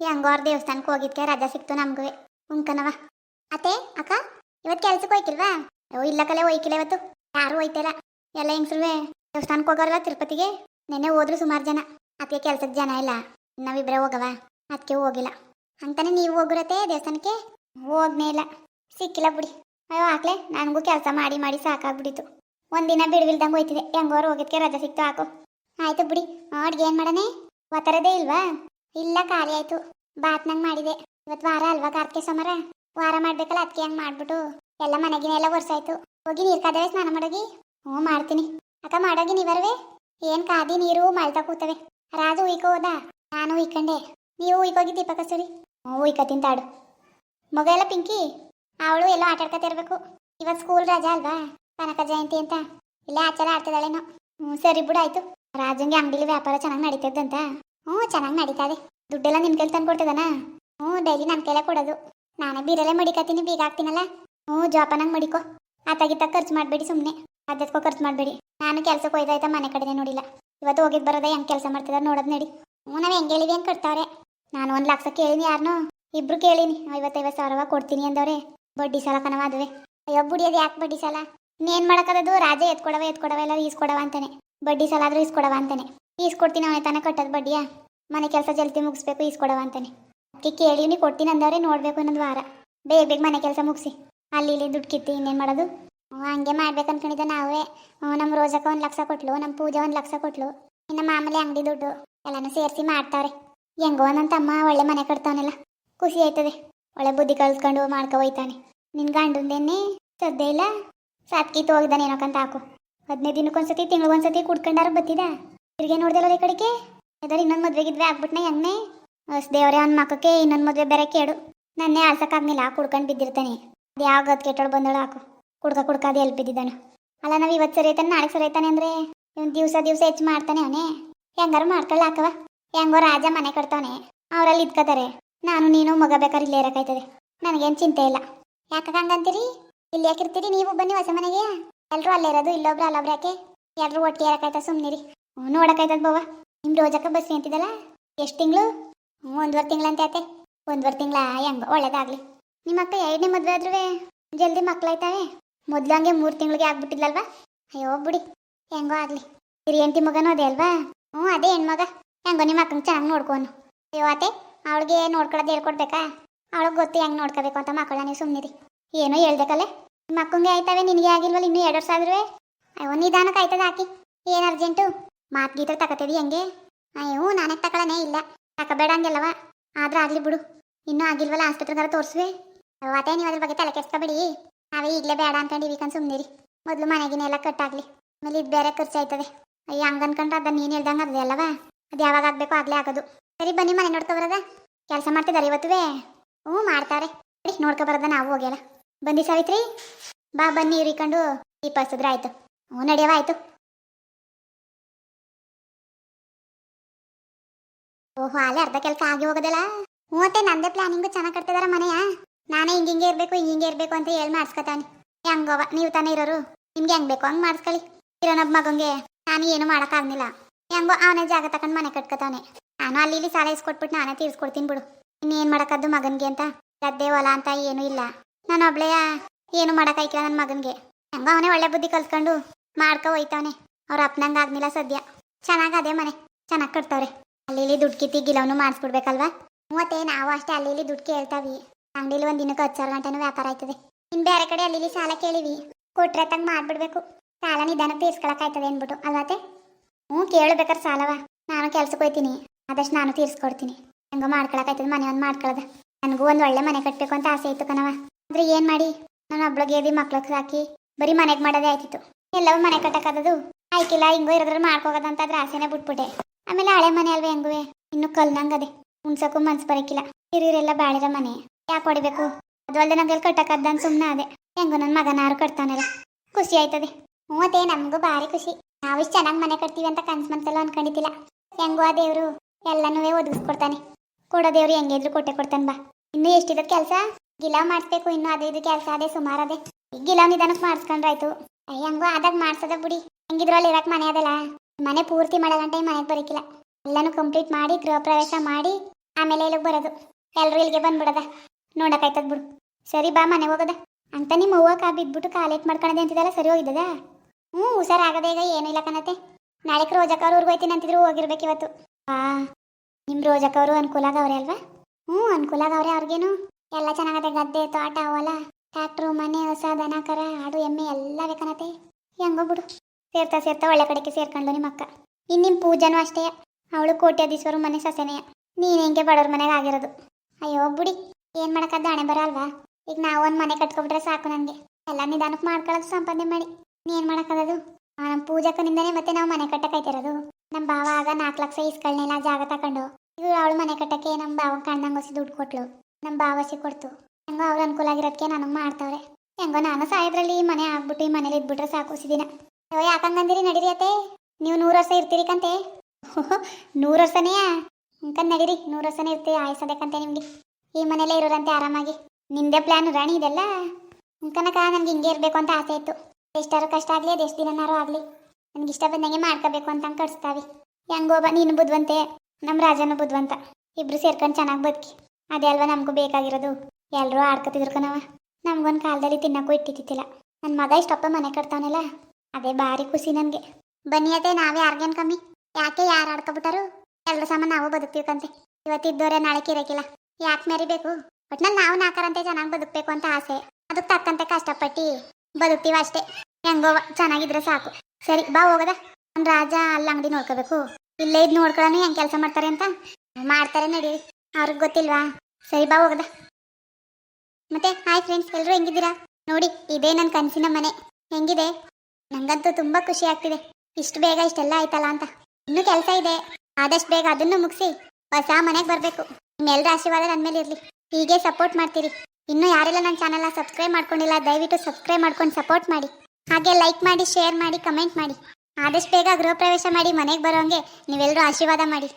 ಹೆಂಗೋರ್ ದೇವಸ್ಥಾನಕ್ಕೆ ಹೋಗಿದ್ಕೆ ರಜಾ ಸಿಕ್ತು ನಮ್ಗೆ ಉಂಕನವ. ಅತ್ತೆ, ಅಕ್ಕ ಇವತ್ತು ಕೆಲ್ಸಕ್ಕೆ ಹೋಯ್ಕಿಲ್ವಾ ಓ, ಇಲ್ಲ ಕಲೆ, ಹೋಯ್ಕಿಲ್ಲ ಇವತ್ತು. ಯಾರು ಹೋಯ್ತಲ್ಲ. ಎಲ್ಲ ಹೆಂಗ್ಸ್ರುವೆ ದೇವಸ್ಥಾನಕ್ಕೆ ಹೋಗೋರಲ್ಲ ತಿರುಪತಿಗೆ? ನೆನ್ನೆ ಹೋದ್ರು ಸುಮಾರು ಜನ. ಅದಕ್ಕೆ ಕೆಲ್ಸದ ಜನ ಇಲ್ಲ. ನಾವಿಬ್ರೆ ಹೋಗವ. ಅದಕ್ಕೆ ಹೋಗಿಲ್ಲ. ಅಂತಾನೆ ನೀವು ಹೋಗಿರತ್ತೆ ದೇವಸ್ಥಾನಕ್ಕೆ? ಹೋಗ್ನೇ ಇಲ್ಲ. ಸಿಕ್ಕಿಲ್ಲ ಬಿಡಿ. ಅಯ್ಯೋ ಹಾಕ್ಲೆ ನನಗೂ ಕೆಲಸ ಮಾಡಿ ಮಾಡಿ ಸಾಕಾಗ್ಬಿಡಿತು ಒಂದಿನ ಬಿಡುವಿಲ್ದಂಗೆ ಹೋಯ್ತಿದೆ. ಹೆಂಗೋರು ಹೋಗಿದ್ಕೆ ರಜೆ ಸಿಕ್ತು, ಹಾಕು. ಆಯ್ತು ಬಿಡಿ. ಅಡ್ಗೆ ಏನು ಮಾಡನೆ ಒತ್ತರದೇ ಇಲ್ವಾ? ಇಲ್ಲ, ಖಾಲಿ ಆಯ್ತು. ಬಾತ್ನಂಗ್ ಮಾಡಿದೆ. ಇವತ್ತು ವಾರ ಅಲ್ವಾ ಕಾರ್ತಿಕೆ ಸಮರ ವಾರ ಮಾಡ್ಬೇಕಲ್ಲ ಅದಕ್ಕೆ ಹಂಗೆ ಮಾಡ್ಬಿಟ್ಟು. ಎಲ್ಲ ಮನೆಗಿನ ಎಲ್ಲ ಆಯ್ತು ಹೋಗಿ ನೀರು ಕಾದವೆ, ಸ್ನಾನ ಮಾಡೋಗಿ? ಹ್ಞೂ, ಮಾಡ್ತೀನಿ. ಅಕ್ಕ, ಮಾಡೋಗಿ ನೀವರ್ವೆ? ಏನು ಕಾದಿ ನೀರು ಮಳ್ತಾ ಕೂತವೆ. ರಾಜು ಉಯ್ಕೋ ಹೋದ? ನಾನು ಉಯ್ಕಂಡೆ. ನೀವು ಉಯ್ಕೋಗಿ ದೀಪಕ ಸರಿ ಹ್ಞೂ ಉಯ್ಕತೀನಿ ತಾಡು. ಮಗ ಎಲ್ಲ ಪಿಂಕಿ? ಅವಳು ಎಲ್ಲೋ ಆಟ ಆಡ್ಕೊತಿರ್ಬೇಕು ಇವತ್ತು ಸ್ಕೂಲ್ ರಜಾ ಅಲ್ವಾ? ಕನಕ ಜಯಂತಿ ಅಂತ. ಇಲ್ಲೇ ಆಚಾರ ಆಡ್ತಿದ್ದಾಳೇನೋ. ಹ್ಞೂ, ಸರಿ ಬಿಡು, ಆಯ್ತು. ರಾಜಂಗೆ ಅಂಗಡಿಲಿ ವ್ಯಾಪಾರ ಚೆನ್ನಾಗಿ ನಡೀತದಂತ ಹ್ಞೂ, ಚೆನ್ನಾಗಿ ನಡೀತಾ ದುಡ್ಡೆಲ್ಲ ನಿನ್ ಕೈಲಿ ತಂದು ಹ್ಞೂ, ಡೈಲಿ ನನ್ನ ಕೈಲೇ ಕೊಡೋದು. ನಾನೇ ಬೀರಲ್ಲೇ ಮಡಿಕತ್ತೀನಿ ಬೀಗ ಹಾಕ್ತೀನಲ್ಲ? ಹ್ಞೂ, ಜೋಪಾನಾಗಿ ಮಡಿಕೋ. ಆತಾಗಿತ್ತ ಖರ್ಚು ಮಾಡಬೇಡಿ ಸುಮ್ಮನೆ ಅದಕ್ಕೋ ಖರ್ಚು ಮಾಡಬೇಡಿ. ನಾನು ಕೆಲಸಕ್ಕೆ ಹೋಯ್ದಾಯ್ತಾ ಮನೆ ಕಡೆನೇ ನೋಡಿಲ್ಲ. ಇವತ್ತು ಹೋಗಿದ್ದು ಬರೋದೇ ಹೆಂಗೆ ಕೆಲಸ ಮಾಡ್ತಿದಾರ ನೋಡೋದು ನಡಿ. ಹ್ಞೂ, ನಾವು ಹೆಂಗೆ ಹೇಳಿವಿ ಹೆಂಗೆ ಕಟ್ತಾವ್ರೆ? ನಾನು ಒಂದು ಲಕ್ಷ ಕೇಳಿನಿ ಯಾರನ್ನೋ ಇಬ್ರು ಕೇಳಿನಿ. ಐವತ್ತೈವತ್ತು ಸಾವಿರ ಕೊಡ್ತೀನಿ ಅಂದವ್ರೆ. ಬಡ್ಡಿ ಸಾಲ ಕಣವ ಅದುವೆ. ಅಯ್ಯೋ, ಬುಡಿಯೋದು ಯಾಕೆ ಬಡ್ಡಿ ಸಾಲ? ಇನ್ನೇನು ಮಾಡೋಕ್ಕದು ರಾಜ ಎತ್ಕೊಡವ ಎತ್ಕೊಡವ, ಎಲ್ಲ ಈಸ್ಕೊಡವ ಅಂತಾನೆ. ಬಡ್ಡಿ ಸಾಲ ಆದರೂ ಈಸ್ಕೊಡವ ಅಂತಾನೆ. ಈಸ್ಕೊಡ್ತೀನಿ ಅವನೇ ತಾನೇ ಕಟ್ಟೋದು ಬಡ್ಡಿಯಾ? ಮನೆ ಕೆಲಸ ಜಲ್ದಿ ಮುಗಿಸ್ಬೇಕು ಈಸ್ಕೊಡವ ಅಂತಾನೆ. ಅದಕ್ಕೆ ಕೇಳಿವ್ನಿ, ಕೊಡ್ತೀನಿ ಅಂದವ್ರೆ, ನೋಡಬೇಕು ಅನ್ನೋದು ವಾರ. ಬೇಗ ಬೇಗ ಮನೆ ಕೆಲಸ ಮುಗಿಸಿ. ಅಲ್ಲಿ ಇಲ್ಲಿ ದುಡ್ಡು ಕಿತ್ತಿ, ಇನ್ನೇನು ಮಾಡೋದು? ಹಂಗೆ ಮಾಡ್ಬೇಕು ಅನ್ಕೊಂಡಿದ್ದೆ ನಾವೇ. ನಮ್ಮ ರೋಜಕ್ಕೆ ಒಂದು ಲಕ್ಷ ಕೊಟ್ಲು ನಮ್ಮ ಪೂಜೆ ಒಂದು ಲಕ್ಷ ಕೊಟ್ಲು. ಇನ್ನು ಮಾಮೂಲಿ ಅಂಗಡಿ ದುಡ್ಡು ಎಲ್ಲನೂ ಸೇರಿಸಿ ಮಾಡ್ತಾವ್ರೆ. ಹೆಂಗೋ ನನ್ನ ತಮ್ಮ ಒಳ್ಳೆ ಮನೆ ಕಟ್ತಾವನೆಲ್ಲ. ಖುಷಿ ಆಯ್ತದೆ. ಒಳ್ಳೆ ಬುದ್ಧಿ ಕಳ್ಸ್ಕೊಂಡು ಮಾಡ್ಕೊ ಹೋಯ್ತಾನೆ. ನಿನ್ನ ಗಂಡಂದೇನೆ? ಸದ್ಯ ಇಲ್ಲ? ಸಾತ್ಕಿ ಹೋಗಿದ್ದಾನೆ ಏನೋಕಂತ ಹಾಕು. ಹದಿನೈದು ದಿನಕ್ಕೊಂದ್ಸತಿ, ತಿಂಗಳಿಗೊಂದ್ಸತಿ ಕುಡ್ಕೊಂಡಾರ ಬತ್ತಿದ? ತಿರ್ಗೆ ನೋಡ್ದಲ್ಲ ಈ ಕಡೆಗೆ? ಎದಾರ ಇನ್ನೊಂದು ಇದ್ವಿ ಆಗ್ಬಿಟ್ನ ಹೆಂಗ್ನೆ? ಅಸ್ ದೇವ್ರೆ, ಅವ್ನ ಮಕ್ಕಕ್ಕೆ ಇನ್ನೊಂದು ಮದ್ವೆ ಬೇರೆ ಕೇಡು. ನನ್ನೇ ಆಳ್ಸಕ್ಕಾಗ್ನಿಲ್ಲ ಕುಡ್ಕೊಂಡು ಬಿದ್ದಿರ್ತಾನೆ. ಅದು ಯಾವ ಗದ್ ಕೆಟ್ಟೋಳು ಬಂದಳು, ಹಾಕು. ಕುಡ್ಕ ಕುಡ್ಕ ಅದು ಎಲ್ಲಿ ಬಿದ್ದಿದ್ದಾನು ಅಲ್ಲ, ನಾವು ಇವತ್ತು ಸರಿ ಐತಾನೆ ನಾಳೆ ಸರಿ ಐತಾನೆ ಅಂದ್ರೆ? ಇವ್ನು ದಿವಸ ದಿವಸ ಹೆಚ್ಚು ಮಾಡ್ತಾನೆ ಅವನೇ. ಹೆಂಗಾರು ಮಾಡ್ಕೊಳ್ಳ ಹಾಕವ ಹೆಂಗೋ ರಾಜ ಮನೆ ಕಟ್ತಾನೆ ಅವರಲ್ಲಿ ಇದ್ಕೋತಾರೆ. ನಾನು, ನೀನು, ಮಗ ಬೇಕಾದ್ರೆ ಇಲ್ಲೇ ಇರಕಾಯ್ತದೆ ನನಗೇನು ಚಿಂತೆ ಇಲ್ಲ. ಯಾಕ ಹಂಗಂತೀರಿ? ಇಲ್ಲಿ ಯಾಕಿರ್ತೀರಿ ನೀವು ಬನ್ನಿ ಹೊಸ ಮನೆಗೆ. ಎಲ್ಲರೂ ಅಲ್ಲೇ ಇರೋದು, ಇಲ್ಲೊಬ್ರು ಅಲ್ಲೊಬ್ರು ಯಾಕೆ? ಎಲ್ಲರೂ ಒಟ್ಟಿಗೆ ಇರಕಾಯ್ತ ಸುಮ್ಮನಿರಿ ಹ್ಞೂ ನೋಡಕಾಯ್ತದ ಬವ್ವ. ನಿಮ್ಮ ರೋಜಕ್ಕ ಬಸ್ ಅಂತಿದ್ದಲ್ಲ? ಎಷ್ಟು ತಿಂಗಳು? ಒಂದುವರೆ ತಿಂಗಳು ತಿಂಗಳಂತ ಹೇಳ್ತೆ ಒಂದುವರೆ ತಿಂಗಳ? ಹೆಂಗ ಒಳ್ಳೇದಾಗ್ಲಿ. ನಿಮ್ಮ ಅಕ್ಕ ಎರಡನೇ ಮದುವೆ ಆದ್ರೂ ಜಲ್ದಿ ಮಕ್ಳಾಯ್ತಾವೆ. ಮೊದ್ಲು ಹಂಗೆ ಮೂರು ತಿಂಗಳಿಗೆ ಆಗ್ಬಿಟ್ಟಿದ್ಲಲ್ವಾ? ಅಯ್ಯೋ, ಬಿಡಿ. ಹೆಂಗೋ ಆಗ್ಲಿ. ಹಿರಿಯಂತಿ ಹೆಂಡತಿ ಮಗನೂ ಅದೇ ಅಲ್ವಾ? ಹ್ಞೂ, ಅದೇ ಹೆಣ್ಮಗ. ಹೆಂಗೋ ನಿಮ್ಮ ಅಕ್ಕನ ಚೆನ್ನಾಗಿ ನೋಡ್ಕೋನು. ಅಯ್ಯೋ ಆತೆ ಅವಳಿಗೆ ನೋಡ್ಕೊಳೋದು ಹೇಳ್ಕೊಡ್ಬೇಕಾ? ಅವಳಿಗೆ ಗೊತ್ತು ಹೆಂಗೆ ನೋಡ್ಕೋಬೇಕು ಅಂತ ಮಕ್ಕಳ ನೀವು ಸುಮ್ಮನಿರಿ ಏನೋ ಹೇಳ್ಬೇಕಲ್ಲೇ? ನಿಮ್ಮ ಅಕ್ಕಂಗೆ ಆಯ್ತಾವೆ, ನಿನಗೆ ಆಗಿಲ್ವಲ್ಲ ಇನ್ನೂ ಎರಡು ವರ್ಷ ಆದ್ರೂ ಅಯ್ಯೋ, ನಿಧಾನಕ್ಕೆ ಆಯ್ತದ ಹಾಕಿ ಏನು ಅರ್ಜೆಂಟು ಮಾತು ಗೀತ್ರ ತಗೋತಿದಿ ಹೆಂಗೆ? ಅಯ್ಯೋ, ನಾನೇ ತಗೊಳ್ಳನೇ ಇಲ್ಲ. ತಗೋಬೇಡ ಹಂಗೆಲ್ಲವ. ಆದ್ರೆ ಆಗಲಿ ಬಿಡು. ಇನ್ನೂ ಆಗಿಲ್ವಲ್ಲ ಆಸ್ಪತ್ರೆಗಾರ ತೋರಿಸುವೆ. ಅವತ್ತೇ ನೀವು ಅದ್ರ ಬಗ್ಗೆ ತಲೆ ಕೆಡ್ಸ್ಕೊಬೇಡಿ. ನಾವೇ ಈಗಲೇ ಬೇಡ ಅನ್ಕೊಂಡಿವಿ ಕಣ್ ಸುಮ್ಮನಿರಿ ಮೊದಲು ಮನೆಗಿನೆಲ್ಲ ಕಟ್ಟಾಗಲಿ. ಆಮೇಲೆ ಇದು ಬೇರೆ ಖರ್ಚಾಯ್ತದೆ ಅಯ್ಯ ಹಂಗೆ ಅನ್ಕೊಂಡ್ರೆ ಅದನ್ನ ನೀನು ಹೇಳ್ದಂಗೆ ಅದೇ ಅಲ್ಲವಾ ಅದು ಯಾವಾಗ ಆಗಬೇಕು ಆಗಲೇ ಆಗೋದು. ಸರಿ, ಬನ್ನಿ ಮನೆ ನೋಡ್ಕೊ ಬರೋದ ಕೆಲಸ ಮಾಡ್ತಿದ್ದಾರೆ ಇವತ್ತುವೇ. ಹ್ಞೂ, ಮಾಡ್ತಾರೆ. ನೋಡ್ಕೊ ಬರೋದ ನಾವು ಹೋಗ್ಯಲ್ಲ ಬಂದಿ ಸಾವಿತ್ರಿ. ಬಾ, ಬನ್ನಿ ಇರಿಕೊಂಡು ದೀಪ ಹಸಿದ್ರೆ ಆಯಿತು. ಹ್ಞೂ, ನಡೆಯವ, ಆಯ್ತು. ಓಹೋ, ಅಲ್ಲೇ ಅರ್ಧ ಕೆಲಸ ಆಗಿ ಹೋಗೋದಲ್ಲ? ಮೂವತ್ತೆ, ನಂದೇ ಪ್ಲಾನಿಂಗು ಚೆನ್ನಾಗಿ ಕಟ್ತಿದಾರ ಮನೆಯ. ನಾನೇ ಹಿಂಗೆ ಹಿಂಗೆ ಇರಬೇಕು ಹಿಂಗೆ ಇರಬೇಕು ಅಂತ ಹೇಳಿ ಮಾಡಿಸ್ಕೊತಾನೆ ಹೆಂಗವ ನೀವು ತಾನೇ ಇರೋರು. ನಿಮ್ಗೆ ಹೆಂಗ್ ಬೇಕು, ಹಂಗೆ ಮಾಡಿಸ್ಕೊಳ್ಳಿ. ಇರೋನೊಬ್ಬ ಮಗಂಗೆ ನಾನು ಏನು ಮಾಡೋಕ್ಕಾಗಲಿಲ್ಲ ಹೆಂಗೋ ಅವನೇ ಜಾಗ ತಗೊಂಡು ಮನೆ ಕಟ್ಕೊತಾನೆ ನಾನು ಅಲ್ಲಿ ಇಲ್ಲಿ ಸಾಲ ಇಸ್ಕೊಟ್ಬಿಟ್ಟು ನಾನೇ ತೀರ್ಸ್ಕೊಡ್ತೀನಿ ಬಿಡು. ಇನ್ನೇನು ಮಾಡೋಕ್ಕದ್ದು ಮಗನಿಗೆ ಅಂತ. ಗದ್ದೆ, ಹೊಲ ಅಂತ ಏನೂ ಇಲ್ಲ. ನಾನು ಒಬ್ಳೆಯ ಏನು ಮಾಡೋಕ್ಕಾಯ್ಕಿಲ್ಲ ನನ್ನ ಮಗನಿಗೆ. ಹೆಂಗೋ ಅವನೇ ಒಳ್ಳೆ ಬುದ್ಧಿ ಕಲ್ತ್ಕೊಂಡು ಮಾಡ್ಕೊ ಹೋಯ್ತವನೆ. ಅವ್ರ ಅಪ್ಪನಂಗೆ ಆಗ್ನಿಲ್ಲ ಸದ್ಯ. ಚೆನ್ನಾಗದೆ ಮನೆ. ಚೆನ್ನಾಗಿ ಕಟ್ತಾವ್ರೆ. ಅಲ್ಲಿ ಇಲ್ಲಿ ದುಡ್ಡು ಕಿತ್ತಿ ಗಿಲವನು ಮಾಡಿಸ್ಬಿಡ್ಬೇಕಲ್ವಾ? ಮತ್ತೆ ನಾವು ಅಷ್ಟೇ ಅಲ್ಲಿ ದುಡ್ಡು ಕೇಳ್ತಾವಿ. ಅಂಗಡಿಲಿ ಒಂದ್ ದಿನಕ್ಕೆ ಹತ್ತು ಸಾವಿರ ಗಂಟೆನೂ ವ್ಯಾಪಾರ ಆಯ್ತದೆ. ಇನ್ ಬೇರೆ ಕಡೆ ಅಲ್ಲಿ ಸಾಲ ಕೇಳಿವಿ. ಕೊಟ್ರೆ ತಂಗ್ ಮಾಡ್ಬಿಡ್ಬೇಕು. ಸಾಲ ನಿಧಾನ ತೀರ್ಸ್ಕೊಳಕಾಯ್ತದೆ ಅನ್ಬಿಟ್ಟು ಅಲ್ವಾತೆ ಹ್ಞೂ ಕೇಳಬೇಕಾದ್ರೆ ಸಾಲವ. ನಾನು ಕೆಲ್ಸಕ್ಕೆ ಹೋಯ್ತೀನಿ. ಆದಷ್ಟು ನಾನು ತೀರ್ಸ್ಕೊಡ್ತೀನಿ. ಹೆಂಗೋ ಮಾಡ್ಕೊಳಕಾಯ್ತದೆ ಮನೆ ಒಂದು ಮಾಡ್ಕೊಳದ. ನನಗೂ ಒಂದು ಒಳ್ಳೆ ಮನೆ ಕಟ್ಟಬೇಕು ಅಂತ ಆಸೆ ಇತ್ತು ಕಣವ ಅಂದ್ರೆ ಏನ್ ಮಾಡಿ? ನಾನು ಒಬ್ಳಿಗೆ ಎದಿ ಹಾಕಿ ಸಾಕಿ ಬರೀ ಮನೆಗೆ ಮಾಡೋದೇ ಆಯ್ತಿತ್ತು. ಎಲ್ಲವೂ ಮನೆ ಕಟ್ಟಕ್ಕಾದದು ಆಯ್ಕಿಲ್ಲ ಹಿಂಗೋ ಇರೋದ್ರ ಮಾಡ್ಕೋಗದಂತ ಆಸೆನೇ ಬಿಟ್ಬಿಟ್ಟೆ. ಆಮೇಲೆ ಹಳೆ ಮನೆ ಅಲ್ವೇ ಹೆಂಗುವೆ? ಇನ್ನು ಕಲ್ನಂಗದೆ. ಉಣ್ಸಕ್ಕೂ ಮನ್ಸು ಬರಕಿಲ್ಲ. ಹಿರಿಯರೆಲ್ಲ ಬಾಳಿರೋ ಮನೆ. ಯಾಕೆ ಹೊಡಿಬೇಕು? ಅದು ಅಲ್ಲದೆ ನಂಗೆ ಕಟ್ಟಕ್ಕದ್ದಂತ ಸುಮ್ಮನೆ ಅದೇ ಹೆಂಗೋ ನನ್ನ ಮಗನಾರು ಕಟ್ತಾನಲ್ಲ. ಖುಷಿ ಆಯ್ತದೆ. ಮೂವತ್ತೇ ನಮಗೂ ಭಾರಿ ಖುಷಿ. ನಾವು ಇಷ್ಟು ಚೆನ್ನಾಗಿ ಮನೆ ಕಟ್ತೀವಿ ಅಂತ ಕನ್ಸು ಮನ್ಸಲ್ಲ ಅನ್ಕೊಂಡಿದ್ದಿಲ್ಲ. ಹೆಂಗೋ ಆ ದೇವರು ಎಲ್ಲನೂ ಒದಗಿಸ್ಕೊಡ್ತಾನೆ. ಕೊಡೋ ದೇವ್ರು ಹೆಂಗಿದ್ರು ಕೊಟ್ಟೆ ಕೊಡ್ತಾನೆ ಬಾ. ಇನ್ನು ಎಷ್ಟಿದ ಕೆಲಸ? ಗಿಲಾವ್ ಮಾಡಿಸ್ಬೇಕು. ಇನ್ನು ಅದು ಇದು ಕೆಲಸ ಅದೇ ಸುಮಾರು ಅದೇ. ಈಗ ಗಿಲಾವ್ ನಿಧಾನಕ್ಕೆ ಮಾಡಿಸ್ಕೊಂಡ್ರಾಯ್ತು. ಅಯ್ಯ, ಹೆಂಗೋ ಆದಾಗ ಮಾಡ್ಸದ ಬಿಡಿ. ಹೆಂಗಿದ್ರು ಅಲ್ಲಿ ಇರಕ್ಕೆ ಮನೆ ಅದಲ್ಲ. ಮನೆ ಪೂರ್ತಿ ಮಾಡೋ ಗಂಟೆ ಮನೆಗೆ ಬರಕಿಲ್ಲ. ಎಲ್ಲನೂ ಕಂಪ್ಲೀಟ್ ಮಾಡಿ ಗೃಹ ಪ್ರವೇಶ ಮಾಡಿ, ಆಮೇಲೆ ಇಲ್ಲಿಗೆ ಬರೋದು. ಎಲ್ಲರೂ ಇಲ್ಲಿಗೆ ಬಂದ್ಬಿಡದ. ನೋಡೋಕಾಯ್ತದ ಬಿಡು. ಸರಿ ಬಾ ಮನೆಗೆ ಹೋಗದ. ಅಂತ ನಿಮ್ಮ ಅವ್ವ ಕಾ ಬಿದ್ಬಿಟ್ಟು ಕಾಲೇಟ್ ಮಾಡ್ಕೊಳದೆ ಅಂತಿದ್ದಲ್ಲ, ಸರಿ ಹೋಗಿದ್ದದ? ಹ್ಞೂ ಹುಷಾರಾಗದೆ ಈಗ ಏನೂ ಇಲ್ಲ ಕಣತೆ ನಾಳೆ ರೋಜಕ್ಕ ಊರಿಗೆ ಹೋಯ್ತೀನಿ ಅಂತಿದ್ರು, ಹೋಗಿರ್ಬೇಕು ಇವತ್ತು. ಹಾ ನಿಮ್ಮ ರೋಜಕ್ಕ ಅವರು ಅನುಕೂಲ ಆಗವ್ರೆ ಅಲ್ವಾ? ಹ್ಞೂ ಅನುಕೂಲ ಆಗವ್ರೆ ಅವ್ರಿಗೇನು. ಎಲ್ಲ ಚೆನ್ನಾಗತ್ತೆ ಗದ್ದೆ, ತೋಟ, ಹೊಲ ಟ್ಯಾಕ್ಟ್ರು ಮನೆ, ಹೊಸ ದನ, ಕರ, ಆಡು, ಎಮ್ಮೆ ಎಲ್ಲ ಬೇಕನತೆ ಹೆಂಗೋ ಬಿಡು. ಸೇರ್ತಾ ಸೇರ್ತಾ ಒಳ್ಳೆ ಕಡೆಗೆ ಸೇರ್ಕೊಂಡ್ಲು ನಿಮ್ಮ ಅಕ್ಕ ಇನ್ನು ನಿಮ್ಮ ಪೂಜಾನು ಅಷ್ಟೇ. ಅವಳು ಕೋಟ್ಯಾಧೀಶ್ವರು ಮನೆ ಸೊಸೆನೆಯ ನೀನು ಹೆಂಗೆ ಬಡವ್ರ ಮನೆಗೆ ಆಗಿರೋದು? ಅಯ್ಯೋ, ಬಿಡಿ, ಏನು ಮಾಡೋಕ್ಕದ್ದು ಹಣೆ ಬರಲ್ವಾ ಈಗ ನಾವು ಒಂದು ಮನೆ ಕಟ್ಕೊಬಿಟ್ರೆ ಸಾಕು ನನಗೆ ಎಲ್ಲ ನಿಧಾನಕ್ಕೆ ಮಾಡ್ಕೊಳ್ಳೋದು ಸಂಪಾದನೆ ಮಾಡಿ. ನೀನು ಮಾಡೋಕ್ಕದು ನಮ್ಮ ಪೂಜಕ್ಕನಿಂದನೇ ಮತ್ತೆ ನಾವು ಮನೆ ಕಟ್ಟಕ್ಕಾಯ್ತಿರೋದು ನಮ್ಮ ಭಾವ ಆಗ ನಾಲ್ಕು ಲಕ್ಷ ಇಸ್ಕೊಳ್ಳಿಲ್ಲ ಜಾಗ ತಕೊಂಡು ಇದು ಅವಳು ಮನೆ ಕಟ್ಟಕ್ಕೆ ನಮ್ಮ ಭಾವ ಕಣ್ಣಂಗೆ ಹೊಸಿ ದುಡ್ಡು ಕೊಟ್ಲು. ನಮ್ಮ ಭಾವ ಹಸಿ ಕೊಡ್ತು. ಹೆಂಗೋ ಅವ್ರ ಅನುಕೂಲ ಆಗಿರೋದಕ್ಕೆ ನನಗೆ ಮಾಡ್ತಾವ್ರೆ. ಹೆಂಗೋ ನಾನು ಸಾಯೋದ್ರಲ್ಲಿ ಈ ಮನೆ ಆಗ್ಬಿಟ್ಟು ಈ ಮನೇಲಿ ಇದ್ಬಿಟ್ರೆ ಸಾಕು ದಿನ. ಅಯ್ಯೋ ಯಾಕಂಗಂದಿರಿ ನಡೀರಿ ಅತ್ತೆ? ನೀವು ನೂರು ವರ್ಷ ಇರ್ತೀರಿ ಕಂತೆ? ನೂರು ವರ್ಷನೇ ಅಂಕಂದ್ ನಡೀರಿ, ನೂರು ವರ್ಷನೇ ಇರ್ತೀವಿ ಆಯ್ಸೋದಕ್ಕಂತೆ ನಿಮಗೆ. ಈ ಮನೆಯಲ್ಲೇ ಇರೋರಂತೆ ಆರಾಮಾಗಿ. ನಿಮ್ಮದೇ ಪ್ಲಾನ್ ರಾಣಿ ಇದೆಲ್ಲ? ಅಂಕನಕ ನನಗೆ ಹಿಂಗೆ ಇರಬೇಕು ಅಂತ ಆಸೆ ಇತ್ತು. ಎಷ್ಟಾರು ಕಷ್ಟ ಆಗಲಿ, ಅದು ಎಷ್ಟು ದಿನನಾರು ಆಗಲಿ. ನನಗೆ ಇಷ್ಟ ಬಂದಂಗೆ ಮಾಡ್ಕೋಬೇಕು ಅಂತ ಹಂಗೆ ಕಟ್ಸ್ತಾವಿ ಹೆಂಗೋ ಬಾ, ನೀನು ಬುದ್ವಂತೆ ನಮ್ಮ ರಾಜನು ಬುದ್ವಂತ. ಇಬ್ರು ಸೇರ್ಕೊಂಡು ಚೆನ್ನಾಗಿ ಬದುಕಿ. ಅದೇ ಅಲ್ವಾ ನಮಗೂ ಬೇಕಾಗಿರೋದು? ಎಲ್ಲರೂ ಆಡ್ಕೊತಿದ್ರು ಕಣವ ನಮ್ಗೊಂದು ಕಾಲದಲ್ಲಿ ತಿನ್ನಕ್ಕೂ ಇಟ್ಟಿತ್ತಿಲ್ಲ ನನ್ನ ಮಗ ಇಷ್ಟಪ್ಪ ಮನೆ ಕಟ್ತಾವನಲ್ಲ. ಅದೇ ಭಾರಿ ಖುಷಿ ನನಗೆ. ಬನ್ನಿ ಅದೇ ನಾವೇ ಯಾರಿಗೇನು ಕಮ್ಮಿ. ಯಾಕೆ ಯಾರು ಆಡ್ಕೊಬಿಟ್ಟಾರು? ಎಲ್ಲರ ಸಮ ನಾವು ಬದುಕ್ತೀವಿ ಇವತ್ತಿದ್ದೋರೆ ನಾಳೆ ಕಿರಕಿಲ್ಲ ಯಾಕೆ ಮೆರಿಬೇಕು ಒಟ್ನಲ್ಲಿ ನಾವು ನಾಲ್ಕರಂತೆ ಚೆನ್ನಾಗಿ ಬದುಕಬೇಕು ಅಂತ ಆಸೆ. ಅದಕ್ಕೆ ತಕ್ಕಂತೆ ಕಷ್ಟಪಟ್ಟು ಬದುಕ್ತೀವ ಅಷ್ಟೇ. ಹೆಂಗೋ ಚೆನ್ನಾಗಿದ್ರೆ ಸಾಕು. ಸರಿ, ಬಾ ಹೋಗದ. ನಮ್ಮ ರಾಜ ಅಲ್ಲಿ ಅಂಗಡಿ ನೋಡ್ಕೋಬೇಕು. ಇಲ್ಲೇ ಇದ್ ನೋಡ್ಕೊಳ್ಳೋಣ ಹೆಂಗೆ ಕೆಲಸ ಮಾಡ್ತಾರೆ ಅಂತ. ಮಾಡ್ತಾರೆ ನಡೀರಿ ಅವ್ರಿಗೆ ಗೊತ್ತಿಲ್ವಾ? ಸರಿ, ಬಾ ಹೋಗದ. ಮತ್ತೆ, ಹಾಯ್ ಫ್ರೆಂಡ್ಸ್ ಎಲ್ಲರೂ ಹೆಂಗಿದ್ದೀರಾ? ನೋಡಿ, ಇದೇ ನನ್ನ ಕನಸಿನ ಮನೆ. ಹೆಂಗಿದೆ? ನಂಗಂತೂ ತುಂಬಾ ಖುಷಿ ಆಗ್ತಿದೆ. ಇಷ್ಟು ಬೇಗ ಇಷ್ಟೆಲ್ಲ ಆಯ್ತಲ್ಲ ಅಂತ. ಇನ್ನೂ ಕೆಲಸ ಇದೆ. ಆದಷ್ಟು ಬೇಗ ಅದನ್ನು ಮುಗಿಸಿ ಹೊಸ ಮನೆಗೆ ಬರಬೇಕು. ನಿಮ್ಮೆಲ್ಲರ ಆಶೀರ್ವಾದ ನನ್ನ ಮೇಲೆ ಇರಲಿ. ಹೀಗೆ ಸಪೋರ್ಟ್ ಮಾಡ್ತೀರಿ. ಇನ್ನೂ ಯಾರೆಲ್ಲ ನನ್ನ ಚಾನಲ್ನ ಸಬ್ಸ್ಕ್ರೈಬ್ ಮಾಡ್ಕೊಂಡಿಲ್ಲ, ದಯವಿಟ್ಟು ಸಬ್ಸ್ಕ್ರೈಬ್ ಮಾಡ್ಕೊಂಡು ಸಪೋರ್ಟ್ ಮಾಡಿ. ಹಾಗೆ ಲೈಕ್ ಮಾಡಿ ಶೇರ್ ಮಾಡಿ ಕಮೆಂಟ್ ಮಾಡಿ. ಆದಷ್ಟು ಬೇಗ ಗೃಹ ಪ್ರವೇಶ ಮಾಡಿ ಮನೆಗೆ ಬರೋಂಗೆ ನೀವೆಲ್ಲರೂ ಆಶೀರ್ವಾದ ಮಾಡಿ.